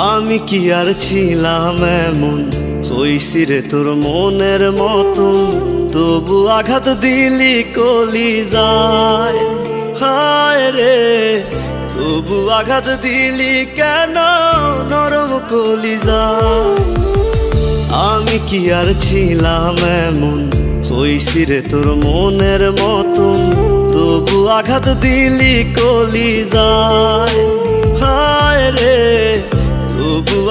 আমি কি আর ছিলাম এমন? হইছি রে তোর মনের মতন তবু আঘাত দিলি কলি যায়। হায় রে, তবু আঘাত দিলি কেন? নরম কলি যায়। আমি কি আর ছিলাম এমন? হইছি রে তোর মনের মতন তবু আঘাত দিলি কলি যায়।